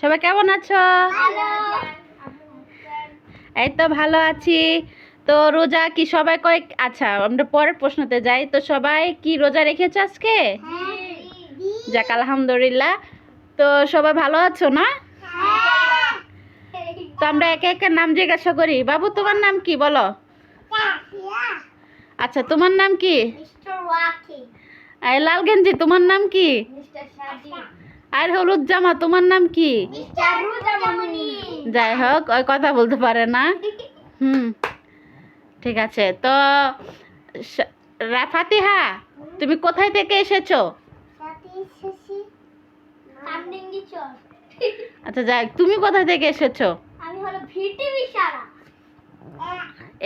সবাই কেমন আছো? এই তো ভালো আছি। তো রোজা কি সবাই কয়েক আচ্ছা আমরা পরের প্রশ্নতে যাই। তো সবাই কি রোজা রেখেছো আজকে? যাক আলহামদুলিল্লাহ। তো সবাই ভালো আছো না? তো আমরা একে একে নাম জিজ্ঞাসা করি। বাবু তোমার নাম কি বলো? আচ্ছা তোমার নাম কি? লাল গেঞ্জি তোমার নাম কি? আর হলুদ জামা তোমার নাম কি? যাই হোক ওই কথা বলতে পারে না। হুম ঠিক আছে। তো ফাতিহা তুমি কোথায় থেকে এসেছ? আচ্ছা যাই তুমি কোথায় থেকে এসেছ?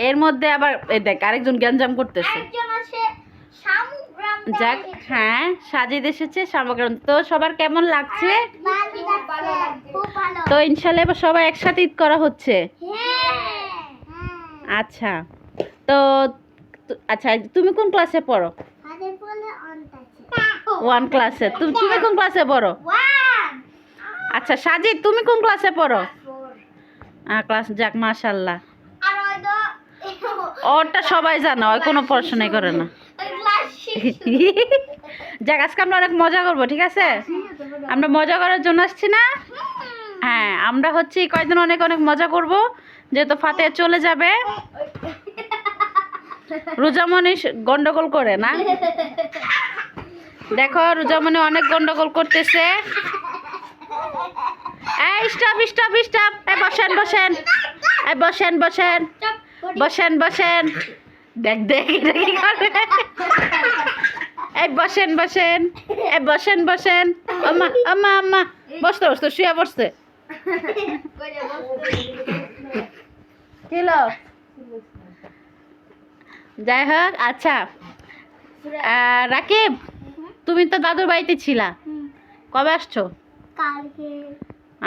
এর মধ্যে আবার এই দেখ আরেকজন গ্যাঞ্জাম করতেছে। একজন আছে যাক হ্যাঁ সাজিদ এসেছে সামগ্রাম তো সবার কেমন লাগছে? তো ইনশাল্লাহ এবার সবাই একসাথে ঈদ করা হচ্ছে। হ্যাঁ। আচ্ছা তো আচ্ছা তুমি কোন ক্লাসে পড়ো? ওয়ান ক্লাসে তুমি তুমি কোন ক্লাসে পড়ো? আচ্ছা সাজিদ তুমি কোন ক্লাসে পড়ো? ক্লাস যাক মাশাল্লাহ। ওরটা সবাই জানো ওই কোনো পড়াশোনাই করে না। যাক, আজকে আমরা অনেক মজা করব, ঠিক আছে? আমরা মজা করার জন্য আসছি না? হ্যাঁ আমরা হচ্ছে কয়েকদিন অনেক অনেক মজা করব, যেহেতু ফাতে চলে যাবে। রোজামণি গন্ডগোল করে না? দেখো, রোজামণি অনেক গন্ডগোল করতেছে। বসেন বসেন। বসেন বসেন। বসেন বসেন। দেখ দেখ এই বসেন বসেন। এই বসেন বসেন। আম্মা আম্মা আম্মা। বসতে বসতে শুয়ে বসতে কিলো যাই হোক আচ্ছা। রাকিব তুমি তো দাদুর বাড়িতে ছিলা। কবে আসছো?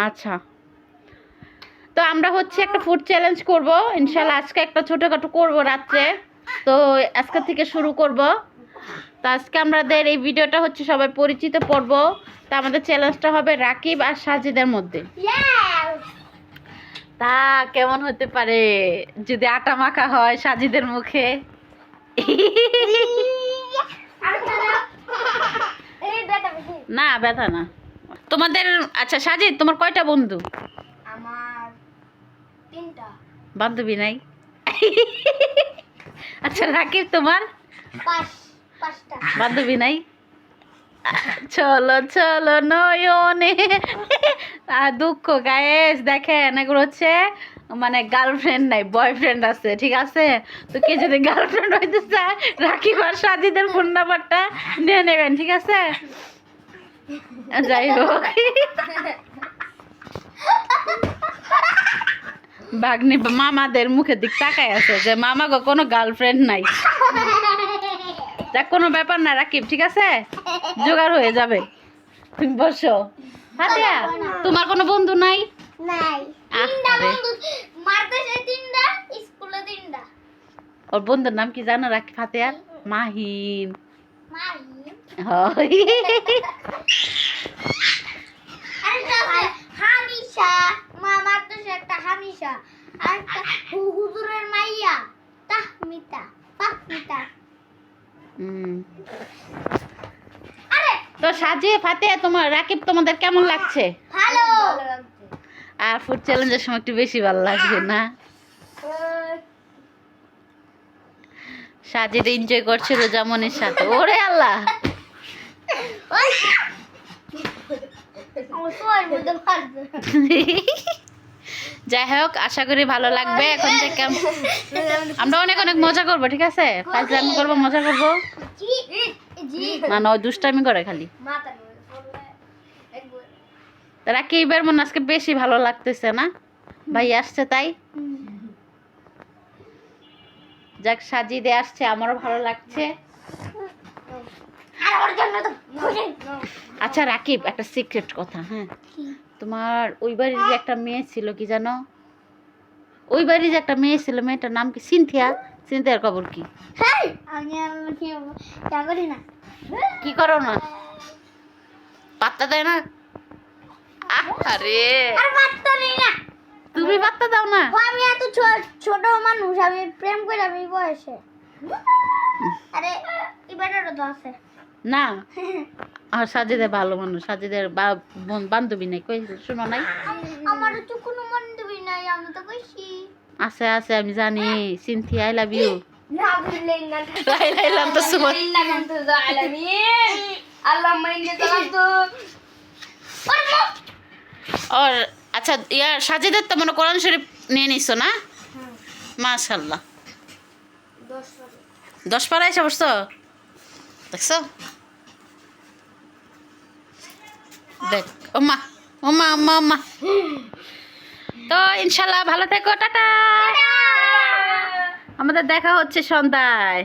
আচ্ছা। তো আমরা হচ্ছে একটা ফুড চ্যালেঞ্জ করব। ইনশাল্লাহ আজকে একটা ছোটোখাটো করব রাত্রে। তো আজকে থেকে শুরু করব। তো আজকে আমাদের এই ভিডিওটা হচ্ছে সবাই পরিচিত পর্ব। তা আমাদের চ্যালেঞ্জটা হবে রাকিব আর সাজিদের মধ্যে। তা কেমন হতে পারে? যদি আটা মাখা হয় সাজিদের মুখে। না ব্যথা না। তোমাদের আচ্ছা সাজিদ তোমার কয়টা বন্ধু? আমার তিনটা। বান্ধবী নাই? আচ্ছা রাকিব তোমার? পাঁচ। বান্ধবী নাই? চলো চলো, নয়নে। আর দুঃখ গায়েস দেখেন, এগুলো হচ্ছে মানে গার্লফ্রেন্ড নাই বয়ফ্রেন্ড আছে, ঠিক আছে? তো কে যদি গার্লফ্রেন্ড হইতে চায়, রাকিব আর সাজিদের ফোন নাম্বারটা নিয়ে নেবেন, ঠিক আছে? যাই হোক। ভাগ্নি, মামাদের মুখের দিক তাকায় আছে যে মামা কোনো গার্লফ্রেন্ড নাই। যাক কোনো ব্যাপার না রাকিব ঠিক আছে? জোগাড় হয়ে যাবে। তুমি বসো। হাতিয়া তোমার কোনো বন্ধু নাই? নাই। তিনটা। বন্ধু মাদ্রাসায় তিনটা স্কুলে তিনটা। ওর বন্ধুর নাম কি জানো রাকি ফাতেয়ার মাহিন মাই হয়। হামিশা। মা একটা হামিশা। আর হুজুরের মাইয়া। তাহমিতা তাহমিতা। তো সাজিয়ে ফাতেয়া তোমার রাকিব তোমাদের কেমন লাগছে? ভালো। আর ফুড চ্যালেঞ্জের সময় একটু বেশি ভালো লাগবে না? সাজিদ এনজয় করছে রোজামনির সাথে। ওরে আল্লাহ! পারবে যাই হোক আশা করি ভালো লাগবে এখন থেকে। আমরা অনেক অনেক মজা করব ঠিক আছে? ফাইজলামি করব মজা করব। না নয় দুষ্টামি করে খালি। মাথা রাকিবের মনে আজকে বেশি ভালো লাগতেছে না? ভাই আসছে তাই? যাক সাজিদে আসছে আমারও ভালো লাগছে। আচ্ছা রাকিব একটা সিক্রেট কথা হ্যাঁ? তোমার ওই বাড়ির যে একটা মেয়ে ছিল কি জানো? ওই বাড়ির যে একটা মেয়ে ছিল মেয়েটার নাম কি? সিনথিয়া? সিনথিয়ার খবর কি? কি করি না? পাত্তা দেয় না? আরে! তুমি পাত্তা দাও না। আমি এত ছোট মানুষ আমি প্রেম করে আমি বয়সে। আরে এবারেরও তো আছে। না? আর সাজিদের ভালো মানুষ সাজিদের বান্ধবী নাই কই শুনো নাই? আমার তো কোনো বান্ধবী নাই আমি তো কইছি। আছে আছে আমি জানি। সিনথি আই লাভ ইউ বুঝলেন না লাইলাম তো সুমন না কিন্তু আলামিন আল্লাহ মাইনে তো আর আচ্ছা ইয়ার সাজিদের তো মনে কোরআন শরীফ নিয়ে নিছো না? মাশাল্লাহ দশ পারা এসে বসছো? দেখছ? দেখ ওমা ওমা ওমা ওমা। তো ইনশাল্লাহ ভালো থেকো টাটা। আমাদের দেখা হচ্ছে সন্ধ্যায়।